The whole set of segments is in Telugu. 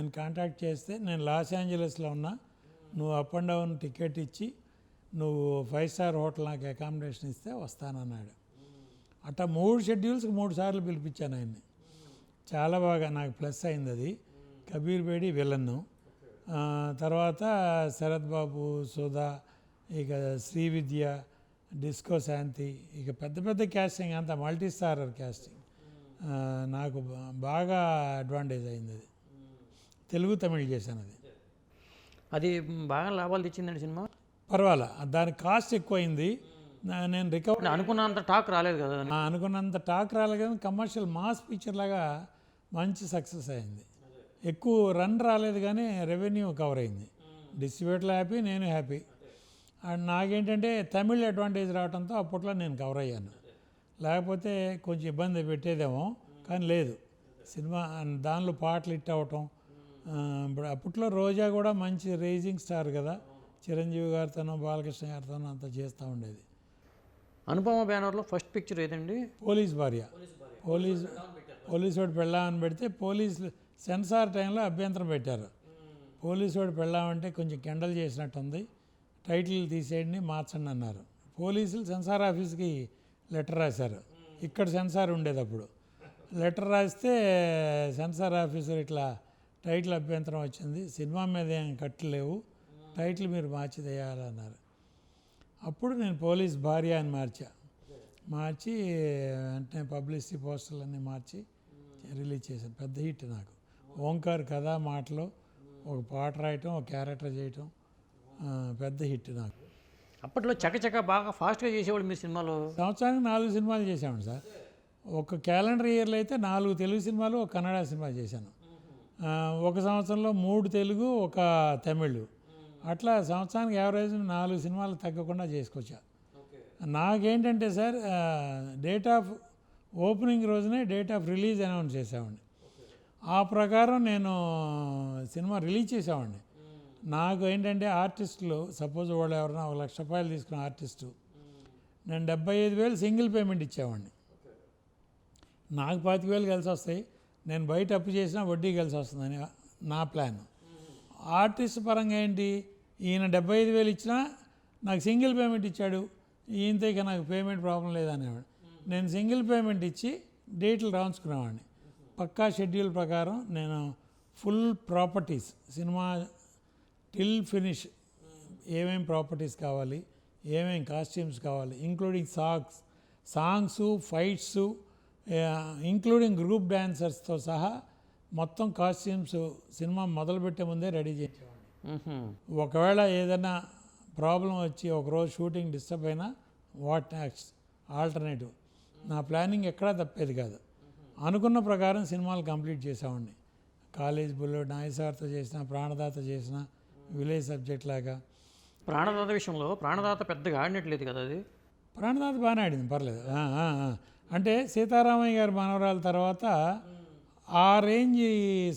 నేను కాంటాక్ట్ చేస్తే నేను లాస్ ఏంజలస్లో ఉన్నా. నువ్వు అప్ అండ్ డౌన్ టికెట్ ఇచ్చి నువ్వు ఫైవ్ స్టార్ హోటల్ నాకు అకామిడేషన్ ఇస్తే వస్తానన్నాడు. అట్లా మూడు షెడ్యూల్స్కి మూడు సార్లు పిలిపించాను ఆయన్ని. చాలా బాగా నాకు ప్లస్ అయింది అది. కబీర్ బేడి విలన్ను. తర్వాత శరత్ బాబు సుధా ఇక శ్రీవిద్య డిస్కో శాంతి ఇక పెద్ద పెద్ద క్యాస్టింగ్ అంతా మల్టీ స్టారర్ క్యాస్టింగ్ నాకు బాగా అడ్వాంటేజ్ అయింది అది. తెలుగు తమిళ్ చేశాను అది. అది బాగా లాభాలు తెచ్చిందండి సినిమా? పర్వాలా దాని కాస్ట్ ఎక్కువైంది. నేను రికవర్ అనుకున్నంత టాక్ రాలేదు కదా అనుకున్నంత టాక్ రాలేదు కానీ కమర్షియల్ మాస్ పిక్చర్ లాగా మంచి సక్సెస్ అయింది. ఎక్కువ రన్ రాలేదు కానీ రెవెన్యూ కవర్ అయింది. డిస్ట్రిబ్యూటర్లు హ్యాపీ నేను హ్యాపీ అండ్ నాకేంటంటే తమిళ్ అడ్వాంటేజ్ రావడంతో అప్పట్లో నేను కవర్ అయ్యాను. లేకపోతే కొంచెం ఇబ్బంది పెట్టేదేమో కానీ లేదు. సినిమా దానిలో పాటలు హిట్ అవ్వటం ఇప్పుడు అప్పట్లో రోజా కూడా మంచి రేజింగ్ స్టార్ కదా. చిరంజీవి గారితోనో బాలకృష్ణ గారితోనో అంతా చేస్తూ ఉండేది. అనుపమ బ్యానర్లో ఫస్ట్ పిక్చర్ ఏదండి? పోలీస్ భార్య. పోలీస్ పోలీసు వాడు పెళ్ళామని పెడితే పోలీస్ సెన్సార్ టైంలో అభ్యంతరం పెట్టారు. పోలీసు వాడు పెళ్ళామంటే కొంచెం కెండల్ చేసినట్టుంది. టైటిల్ తీసేయండి మార్చండి అన్నారు. పోలీసులు సెన్సార్ ఆఫీస్కి లెటర్ రాశారు. ఇక్కడ సెన్సార్ ఉండేది అప్పుడు. లెటర్ రాస్తే సెన్సార్ ఆఫీసర్ ఇట్లా టైటిల్ అభ్యంతరం వచ్చింది. సినిమా మీద ఏం కట్టలేవు. టైటిల్ మీరు మార్చి వేయాలన్నారు అప్పుడు నేను పోలీస్ భార్య అని మార్చా. మార్చి వెంటనే పబ్లిసిటీ పోస్టర్లన్నీ మార్చి రిలీజ్ చేశాను. పెద్ద హిట్ నాకు. ఓంకార్ కథ మాటలు ఒక పాట రాయటం ఒక క్యారెక్టర్ చేయటం పెద్ద హిట్ నాకు. అప్పట్లో చకచక బాగా ఫాస్ట్గా చేసేవాళ్ళు మీ సినిమాలో? సంవత్సరానికి నాలుగు సినిమాలు చేశామండి సార్. ఒక క్యాలెండర్ ఇయర్లో అయితే నాలుగు తెలుగు సినిమాలు ఒక కన్నడ సినిమా చేశాను. ఒక సంవత్సరంలో మూడు తెలుగు ఒక తమిళ్. అట్లా సంవత్సరానికి యావరేజ్ నాలుగు సినిమాలు తగ్గకుండా చేసుకొచ్చా. నాకేంటంటే సార్ డేట్ ఆఫ్ ఓపెనింగ్ రోజునే డేట్ ఆఫ్ రిలీజ్ అనౌన్స్ చేసామండి ఆ ప్రకారం నేను సినిమా రిలీజ్ చేసామండి నాకు ఏంటంటే ఆర్టిస్టులు సపోజ్ వాళ్ళు ఎవరైనా ఒక లక్ష రూపాయలు తీసుకున్న ఆర్టిస్టు. నేను డెబ్బై ఐదు వేలు సింగిల్ పేమెంట్ ఇచ్చేవాడిని. నాకు పాతిక వేలు కలిసి వస్తాయి నేను బయట అప్పు చేసినా వడ్డీ కలిసి వస్తుందని నా ప్లాన్. ఆర్టిస్ట్ పరంగా ఏంటి? ఈయన డెబ్బై ఐదు వేలు ఇచ్చినా నాకు సింగిల్ పేమెంట్ ఇచ్చాడు. ఈయనతో ఇక నాకు పేమెంట్ ప్రాబ్లం లేదనేవాడు. నేను సింగిల్ పేమెంట్ ఇచ్చి డేట్లు రాయించుకునేవాడిని. పక్కా షెడ్యూల్ ప్రకారం నేను full properties cinema till finish ఏమేం ప్రాపర్టీస్ కావాలి ఏమేం కాస్ట్యూమ్స్ కావాలి including songs songs fights including group డాన్సర్స్తో సహా మొత్తం కాస్ట్యూమ్స్ సినిమా మొదలుపెట్టే ముందే రెడీ చేసేవాడిని. మ్హూ. ఒకవేళ ఏదైనా ప్రాబ్లం వచ్చి ఒకరోజు షూటింగ్ డిస్టర్బ్ అయినా వాట్ నెక్స్ట్? ఆల్టర్నేటివ్. నా ప్లానింగ్ ఎక్కడా తప్పేది కాదు. అనుకున్న ప్రకారం సినిమాలు కంప్లీట్ చేసామండి కాలేజ్ బుల్లో నాయసార్తో చేసిన ప్రాణదాత చేసిన విలేజ్ సబ్జెక్ట్ లాగా. ప్రాణదాత విషయంలో ప్రాణదాత పెద్దగా ఆడినట్లేదు కదా అది? ప్రాణదాత బాగానే ఆడింది పర్లేదు. అంటే సీతారామయ్య గారి మనవరాల తర్వాత ఆ రేంజ్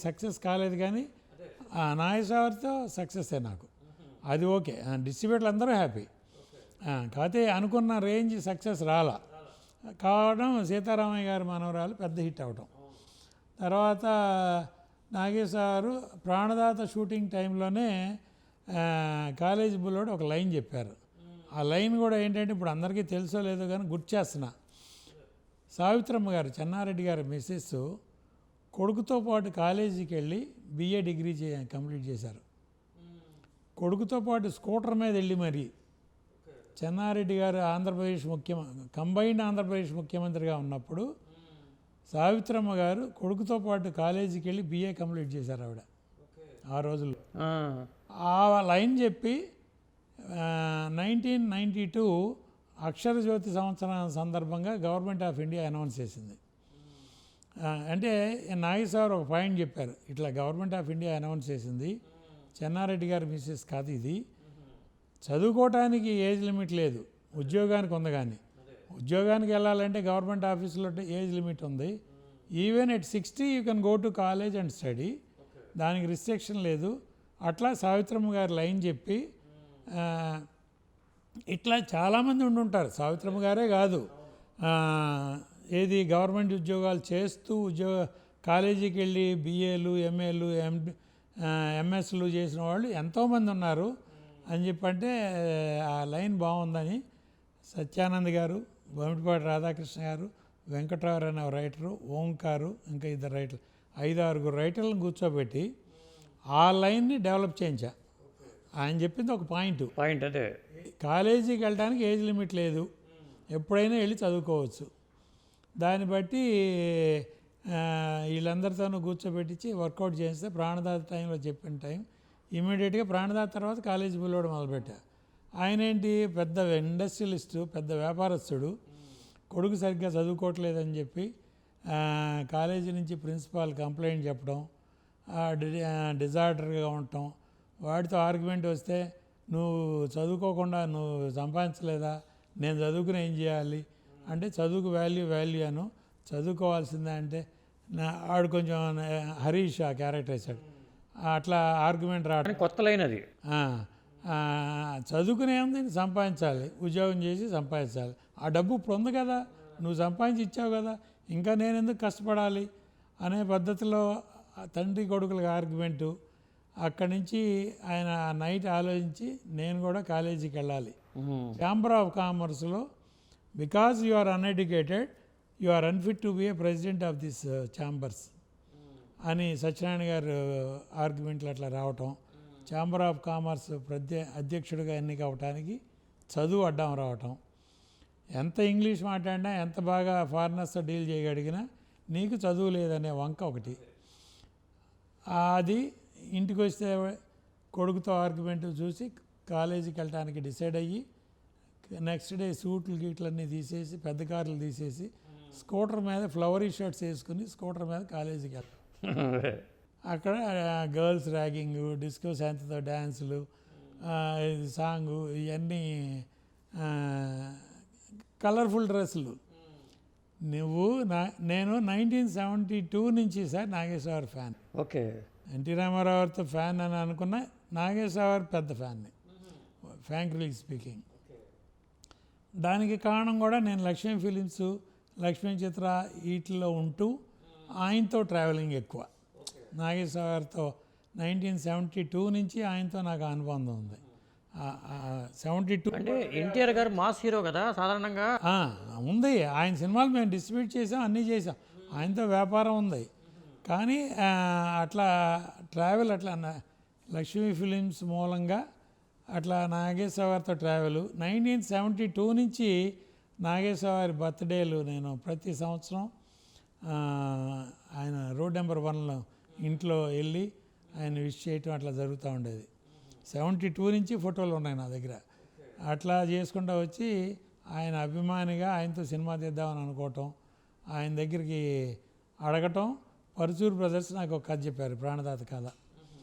సక్సెస్ కాలేదు కానీ ఆ సక్సెస్ే సక్సెస్సే నాకు. అది ఓకే. డిస్ట్రిబ్యూటర్లు అందరూ హ్యాపీ. కాకపోతే అనుకున్న రేంజ్ సక్సెస్ రాలా. కావడం సీతారామయ్య గారి మనవరాలు పెద్ద హిట్ అవ్వటం తర్వాత నాగేశ్వరు ప్రాణదాత షూటింగ్ టైంలోనే కాలేజ్ బుల్లోడు ఒక లైన్ చెప్పారు. ఆ లైన్ కూడా ఏంటంటే ఇప్పుడు అందరికీ తెలుసో లేదో కానీ గుర్తు చేస్తున్నా. సావిత్రమ్మ గారు చెన్నారెడ్డి గారి మిస్సెస్ కొడుకుతో పాటు కాలేజీకి వెళ్ళి బిఏ డిగ్రీ చే కంప్లీట్ చేశారు కొడుకుతో పాటు స్కూటర్ మీద వెళ్ళి మరి చెన్నారెడ్డి గారు ఆంధ్రప్రదేశ్ ముఖ్యమ కంబైన్డ్ ఆంధ్రప్రదేశ్ ముఖ్యమంత్రిగా ఉన్నప్పుడు సావిత్రమ్మ గారు కొడుకుతో పాటు కాలేజీకి వెళ్ళి బిఏ కంప్లీట్ చేశారు ఆవిడ ఆ రోజుల్లో. ఆ లైన్ చెప్పి nineteen ninety two Akshara Jyothi సంవత్సరం సందర్భంగా గవర్నమెంట్ ఆఫ్ ఇండియా అనౌన్స్ చేసింది. అంటే నాగేశ్వర ఒక పాయింట్ చెప్పారు. ఇట్లా గవర్నమెంట్ ఆఫ్ ఇండియా అనౌన్స్ చేసింది. చెన్నారెడ్డి గారి మిస్సెస్ కాదు ఇది. చదువుకోవటానికి ఏజ్ లిమిట్ లేదు. ఉద్యోగానికి ఉంది కానీ. ఉద్యోగానికి వెళ్ళాలంటే గవర్నమెంట్ ఆఫీసులో ఏజ్ లిమిట్ ఉంది. Even at sixty you can go to college and study. దానికి రిస్ట్రిక్షన్ లేదు. అట్లా సావిత్రమ్మ గారు లైన్ చెప్పి ఇట్లా చాలామంది ఉండుంటారు. సావిత్రమ్మ గారే కాదు. ఏది గవర్నమెంట్ ఉద్యోగాలు చేస్తూ ఉద్యోగ కాలేజీకి వెళ్ళి బీఏలు ఎంఏలు ఎం ఎంఎస్లు చేసిన వాళ్ళు ఎంతోమంది ఉన్నారు. అని చెప్పంటే ఆ లైన్ బాగుందని సత్యానంద్ గారు బొమ్మిటిపాటి రాధాకృష్ణ గారు వెంకటరావు అనే రైటరు ఓంకారు ఇంకా ఇద్దరు రైటర్లు ఐదు ఆరుగురు రైటర్లను కూర్చోబెట్టి ఆ లైన్ని డెవలప్ చేయించా. ఆయన చెప్పింది ఒక పాయింట్. పాయింట్ అదే కాలేజీకి వెళ్ళడానికి ఏజ్ లిమిట్ లేదు. ఎప్పుడైనా వెళ్ళి చదువుకోవచ్చు. దాన్ని బట్టి వీళ్ళందరితోనూ కూర్చోబెట్టించి వర్కౌట్ చేస్తే ప్రాణదాత టైంలో చెప్పిన టైం. ఇమీడియట్గా ప్రాణదాత తర్వాత కాలేజీ పిల్లోడు మొదలుపెట్టా. ఆయన ఏంటి? పెద్ద ఇండస్ట్రియలిస్టు పెద్ద వ్యాపారస్తుడు. కొడుకు సరిగ్గా చదువుకోవట్లేదని చెప్పి కాలేజీ నుంచి ప్రిన్సిపాల్ కంప్లైంట్ చెప్పడం డిజార్డర్గా ఉండటం వాడితో ఆర్గ్యుమెంట్ వస్తే నువ్వు చదువుకోకుండా నువ్వు సంపాదించలేదా? నేను చదువుకుని ఏం చేయాలి? అంటే చదువుకు వాల్యూ వాల్యూ అను. చదువుకోవాల్సిందే అంటే నా ఆడు కొంచెం హరీష్ ఆ క్యారెక్టర్ వేశాడు. అట్లా ఆర్గ్యుమెంట్ రావడం. కానీ కొత్త లైన్ అది. ఆ, ఆ, చదువుకునే ఉంది సంపాదించాలి. ఉద్యోగం చేసి సంపాదించాలి. ఆ డబ్బు ఇప్పుడు ఉంది కదా. నువ్వు సంపాదించి ఇచ్చావు కదా. ఇంకా నేను ఎందుకు కష్టపడాలి? అనే పద్ధతిలో తండ్రి కొడుకులకు ఆర్గ్యుమెంటు. అక్కడి నుంచి ఆయన నైట్ ఆలోచించి నేను కూడా కాలేజీకి వెళ్ళాలి. ఛాంబర్ ఆఫ్ కామర్స్లో because you are uneducated you are unfit to be a president of this chambers అని సత్యనారాయణ గారు ఆర్గ్యుమెంట్లు అట్లా రావటం ఛాంబర్ ఆఫ్ కామర్స్ ప్రత్యే అధ్యక్షుడిగా ఎన్నిక అవటానికి చదువు అడ్డం రావటం. ఎంత ఇంగ్లీష్ మాట్లాడినా ఎంత బాగా ఫారినర్స్తో డీల్ చేయగలిగినా నీకు చదువు లేదనే వంక ఒకటి. అది ఇంటికి వస్తే కొడుకుతో ఆర్గ్యుమెంట్ చూసి కాలేజీకి వెళ్ళటానికి డిసైడ్ అయ్యి నెక్స్ట్ డే సూట్లు గీట్లన్నీ తీసేసి పెద్ద కార్లు తీసేసి స్కూటర్ మీద ఫ్లవరీ షర్ట్స్ వేసుకుని స్కూటర్ మీద కాలేజీకి వెళ్తాం అక్కడ గర్ల్స్ ర్యాగింగ్ డిస్కో శాంతితో డ్యాన్సులు సాంగు ఇవన్నీ కలర్ఫుల్ డ్రెస్సులు. నువ్వు నా నేను నైన్టీన్ సెవెంటీ టూ నుంచి sir Nageswara fan. Okay. N T రామారావుతో fan అని అనుకున్న నాగేశ్వర పెద్ద ఫ్యాన్ని ఫ్రాంక్లీ స్పీకింగ్ దానికి కారణం కూడా నేను లక్ష్మీ ఫిలిమ్స్ లక్ష్మీ చిత్ర వీటిలో ఉంటూ ఆయనతో ట్రావెలింగ్ ఎక్కువ. నాగేశ్వరతో నైన్టీన్ సెవెంటీ టూ నుంచి ఆయనతో నాకు అనుబంధం ఉంది. సెవెంటీ టూ అంటే ఎన్టీఆర్ గారు మాస్ హీరో కదా సాధారణంగా. ఉంది. ఆయన సినిమాలు మేము డిస్ట్రిబ్యూట్ చేసాం అన్నీ చేసాం. ఆయనతో వ్యాపారం ఉంది. కానీ అట్లా ట్రావెల్ అట్లా లక్ష్మీ ఫిలిమ్స్ మూలంగా అట్లా నాగేశ్వరతో ట్రావెల్. నైన్టీన్ సెవెంటీ టూ నుంచి నాగేశ్వరి బర్త్డేలు నేను ప్రతి సంవత్సరం ఆయన రోడ్ నెంబర్ వన్లో ఇంట్లో వెళ్ళి ఆయన విష్ చేయటం అట్లా జరుగుతూ ఉండేది. సెవెంటీ టూ నుంచి ఫోటోలు ఉన్నాయి నా దగ్గర. అట్లా చేసుకుంటూ వచ్చి ఆయన అభిమానిగా ఆయనతో సినిమా తీద్దామని అనుకోవటం ఆయన దగ్గరికి అడగటం పరుచూరు బ్రదర్స్ నాకు ఒక కథ చెప్పారు ప్రాణదాత కథ.